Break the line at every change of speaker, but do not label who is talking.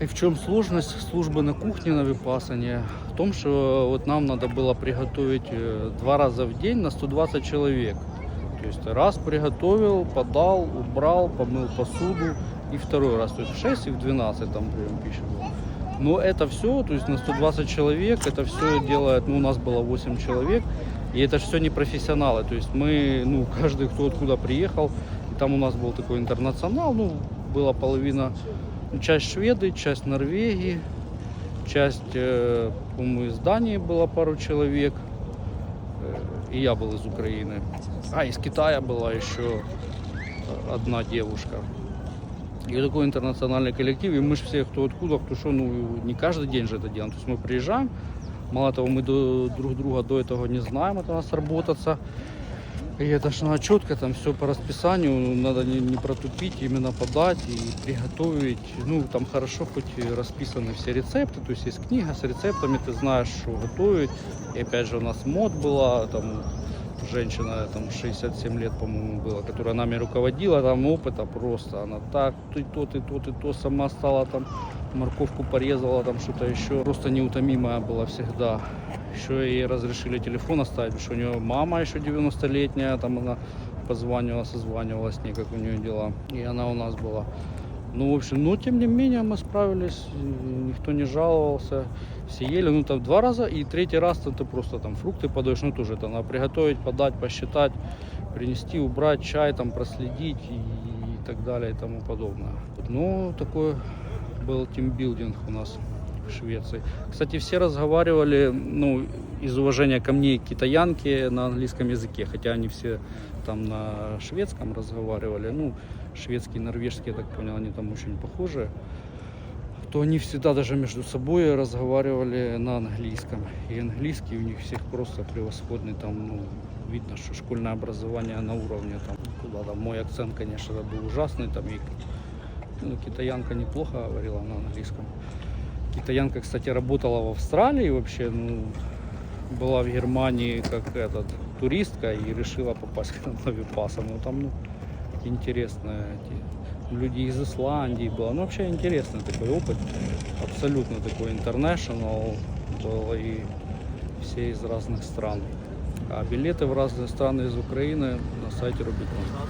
И в чем сложность службы на кухне на Випасане? В том, что вот нам надо было приготовить э, два раза в день на 120 человек. То есть раз приготовил, подал, убрал, помыл посуду и второй раз. То есть в 6 и в 12 там прием пищи был. Но это все, то есть на 120 человек, это все делает, ну у нас было 8 человек, и это все не профессионалы. То есть мы, ну каждый, кто откуда приехал, и там у нас был такой интернационал, ну была половина, ну, часть шведы, часть Норвегии, часть, э, по-моему, из Дании было пару человек, э, и я был из Украины. А, из Китая была еще э, одна девушка. И такой интернациональный коллектив, и мы же все, кто откуда, кто что, ну, не каждый день же это делаем. То есть мы приезжаем, мало того, мы до, друг друга до этого не знаем, это у нас работаться. И это ж надо четко, там все по расписанию, надо не, не протупить, именно подать и приготовить. Ну, там хорошо хоть и расписаны все рецепты, то есть есть книга с рецептами, ты знаешь, что готовить. И опять же у нас мод была, там женщина, там 67 лет, по-моему, была, которая нами руководила, там опыта просто, она так, ты то, ты то, ты то, сама стала там, морковку порезала, там что-то еще, просто неутомимая была всегда. Еще ей разрешили телефон оставить, потому что у нее мама еще 90-летняя, там она позванивала, созванивалась с ней, как у нее дела, и она у нас была. Ну, в общем, но тем не менее мы справились, и никто не жаловался, все ели, ну там два раза, и третий раз ты просто там фрукты подаешь, ну тоже это надо приготовить, подать, посчитать, принести, убрать, чай там проследить и, и так далее и тому подобное. Ну, такой был тимбилдинг у нас в Швеции. Кстати, все разговаривали, ну, из уважения ко мне, китаянки на английском языке, хотя они все там на шведском разговаривали, ну, шведский, норвежский, я так понял, они там очень похожи, то они всегда даже между собой разговаривали на английском. И английский у них всех просто превосходный, там, ну, видно, что школьное образование на уровне, там, куда там, мой акцент, конечно, был ужасный, там, и ну, китаянка неплохо говорила на английском. Китаянка, кстати, работала в Австралии вообще, ну, была в Германии как этот туристка и решила попасть на Випаса. Ну там ну, интересные эти люди из Исландии было. Ну вообще интересный такой опыт. Абсолютно такой international был и все из разных стран. А билеты в разные страны из Украины на сайте Рубикон.